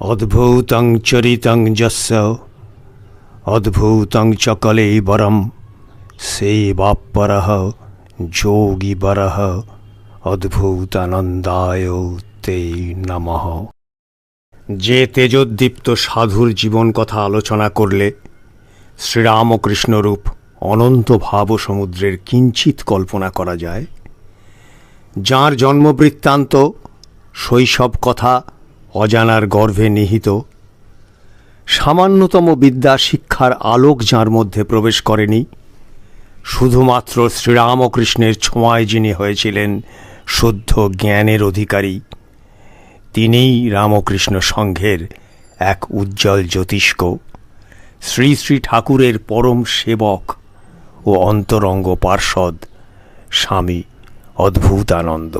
অদ্ভুতং চরিতং যস্য, অদ্ভুতং চ কলেবরম সেবাপরহ যোগীবরহ অদ্ভুতানন্দায় তে নমঃ। যে তেজোদ্দীপ্ত সাধুর জীবন কথা আলোচনা করলে শ্রীরামকৃষ্ণরূপ অনন্ত ভাব সমুদ্রের কিঞ্চিত কল্পনা করা যায়। যাঁর জন্মবৃত্তান্ত শৈশব কথা অজানার গর্ভে নিহিত। সামান্যতম বিদ্যা শিক্ষার আলোক যাঁর মধ্যে প্রবেশ করেনি, শুধুমাত্র শ্রীরামকৃষ্ণের ছোঁয়ায় যিনি হয়েছিলেন শুদ্ধ জ্ঞানের অধিকারী, তিনিই রামকৃষ্ণ সংঘের এক উজ্জ্বল জ্যোতিষ্ক, শ্রী শ্রী ঠাকুরের পরম সেবক ও অন্তরঙ্গ পার্ষদ স্বামী অদ্ভুতানন্দ।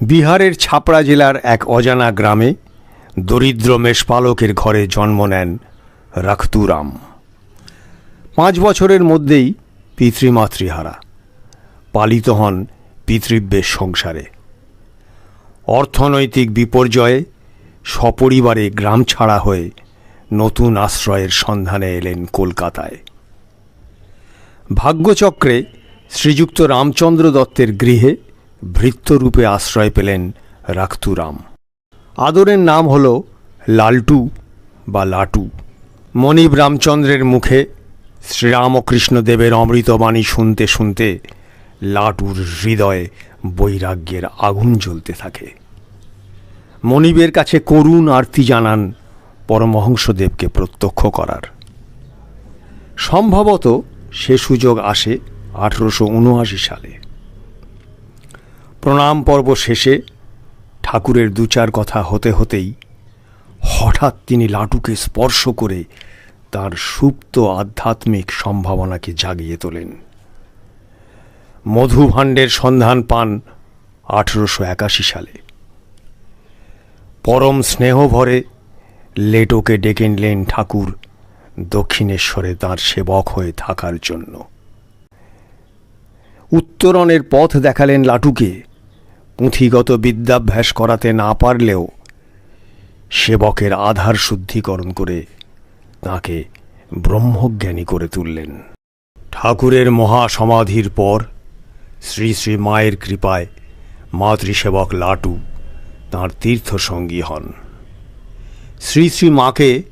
বিহারের ছাপড়া জেলার এক অজানা গ্রামে দরিদ্র মেষপালকের ঘরে জন্ম নেন রাখতুরাম পাঁচ বছরের মধ্যেই পিতৃমাতৃহারা পালিত হন পিতৃব্যের সংসারে। অর্থনৈতিক বিপর্যয়ে সপরিবারে গ্রাম ছাড়া হয়ে নতুন আশ্রয়ের সন্ধানে এলেন কলকাতায়। ভাগ্যচক্রে শ্রীযুক্ত রামচন্দ্র দত্তের গৃহে ভৃত্যরূপে আশ্রয় পেলেন রাখতুরাম। আদরের নাম হল লালটু বা লাটু। মনিব রামচন্দ্রের মুখে শ্রীরামকৃষ্ণদেবের অমৃতবাণী শুনতে শুনতে লাটুর হৃদয়ে বৈরাগ্যের আগুন জ্বলতে থাকে। মনিবের কাছে করুণ আরতি জানান পরমহংসদেবকে প্রত্যক্ষ করার। সম্ভবত সে সুযোগ আসে আঠেরোশো উনআশি সালে। প্রণাম পর্ব শেষে ঠাকুরের দু চার কথা হতে হতেই হঠাৎ তিনি লাটুকে স্পর্শ করে তার সুপ্ত আধ্যাত্মিক সম্ভাবনাকে জাগিয়ে তোলেন। মধুভাণ্ডের সন্ধান পান আঠেরোশো একাশি সালে। পরম স্নেহভরে লেটোকে ডেকে নিলেন ঠাকুর দক্ষিণেশ্বরে তার সেবক হয়ে থাকার জন্য। উত্তরণের পথ দেখালেন লাটুকে পুঁথিগত বিদ্যাভ্যাস করাতে না পারলেও সেবকের আধার শুদ্ধিকরণ করে তাকে ব্রহ্মজ্ঞানী করে তুললেন। ঠাকুরের মহাসমাধির পর শ্রী শ্রী মায়ের কৃপায় মাতৃসেবক লাটু তাঁর তীর্থসঙ্গী হন। শ্রী শ্রী মাকে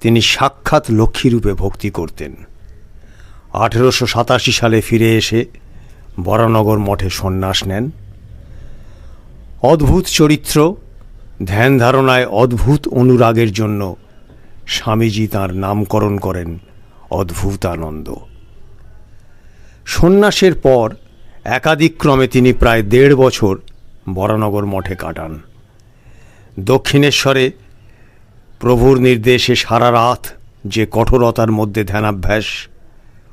তিনি সাক্ষাৎ লক্ষ্মীরূপে ভক্তি করতেন। আঠেরোশো সাতাশি সালে ফিরে এসে বরানগর মঠে সন্ন্যাস নেন। অদ্ভুত চরিত্র, ধ্যান ধারণায় অদ্ভুত অনুরাগের জন্য স্বামীজি তার নামকরণ করেন অদ্ভুতানন্দ। সন্ন্যাসের পর একাধিক্রমে তিনি প্রায় দেড় বছর বরানগর মঠে কাটান। দক্ষিণেশ্বরে প্রভুর নির্দেশে সারা রাত যে কঠোরতার মধ্যে ধ্যানাভ্যাস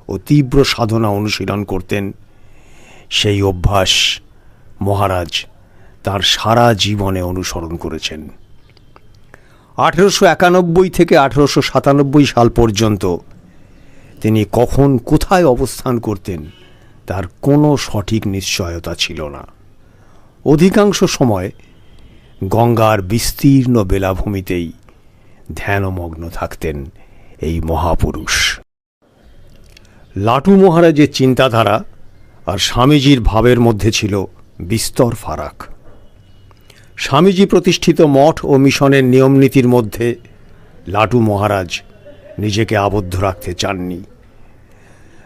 ও তীব্র সাধনা অনুশীলন করতেন, সেই অভ্যাস মহারাজ তার সারা জীবনে অনুসরণ করেছেন। আঠেরোশো একানব্বই থেকে আঠেরোশো সাতানব্বই সাল পর্যন্ত তিনি কখন কোথায় অবস্থান করতেন তার কোনো সঠিক নিশ্চয়তা ছিল না। অধিকাংশ সময় গঙ্গার বিস্তীর্ণ বেলাভূমিতেই ধ্যানমগ্ন থাকতেন এই মহাপুরুষ। লাটু মহারাজের চিন্তাধারা আর স্বামীজির ভাবের মধ্যে ছিল বিস্তর ফারাক। স্বামীজি প্রতিষ্ঠিত মঠ ও মিশনের নিয়মনীতির মধ্যে লাটু মহারাজ নিজেকে আবদ্ধ রাখতে চাননি।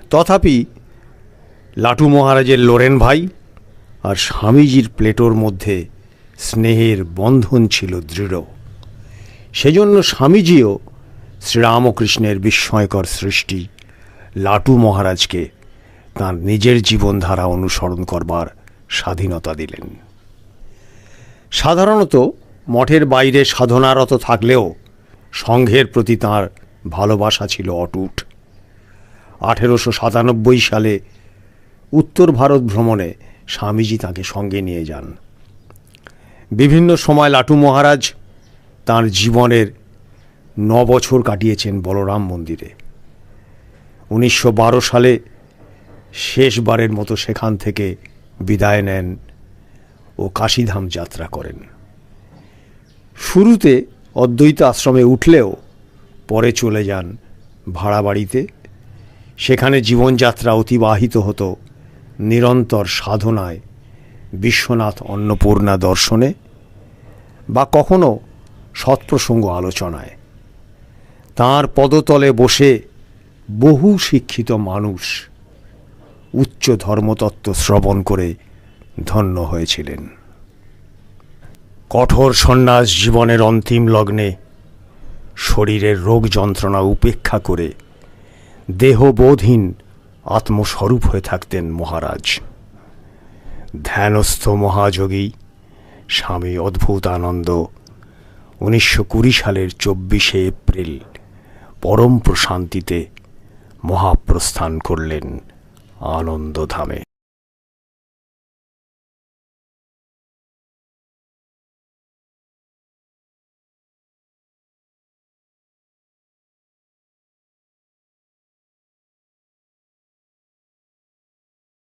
তথাপি লাটু মহারাজের লোরেন ভাই আর স্বামীজির প্লেটোর মধ্যে স্নেহের বন্ধন ছিল দৃঢ়। সেজন্য স্বামীজিও শ্রীরামকৃষ্ণের বিস্ময়কর সৃষ্টি লাটু মহারাজকে তাঁর নিজের জীবনধারা অনুসরণ করবার স্বাধীনতা দিলেন। সাধারণত মঠের বাইরে সাধনারত থাকলেও সংঘের প্রতি তাঁর ভালোবাসা ছিল অটুট। আঠেরোশো সাতানব্বই সালে উত্তর ভারত ভ্রমণে স্বামীজি তাকে সঙ্গে নিয়ে যান। বিভিন্ন সময় লাটু মহারাজ তাঁর জীবনের ন বছর কাটিয়েছেন বলরাম মন্দিরে। উনিশশো বারো সালে শেষবারের মতো সেখান থেকে বিদায় নেন ও কাশীধাম যাত্রা করেন। শুরুতে অদ্বৈত আশ্রমে উঠলেও পরে চলে যান ভাড়া বাড়িতে সেখানে জীবনযাত্রা অতিবাহিত হতো নিরন্তর সাধনায় বিশ্বনাথ অন্নপূর্ণা দর্শনে বা কখনো সৎপ্রসঙ্গ আলোচনায়। তাঁর পদতলে বসে বহু শিক্ষিত মানুষ উচ্চ ধর্মতত্ত্ব শ্রবণ করে ধন্য হয়েছিলেন। কঠোর সন্ন্যাস জীবনের অন্তিম লগ্নে শরীরের রোগ যন্ত্রণা উপেক্ষা করে দেহবোধহীন আত্মস্বরূপ হয়ে থাকতেন মহারাজ। ধ্যানস্থ মহাযোগী স্বামী অদ্ভুতানন্দ উনিশশো কুড়ি সালের চব্বিশে এপ্রিল পরম প্রশান্তিতে মহাপ্রস্থান করলেন আনন্দধামে।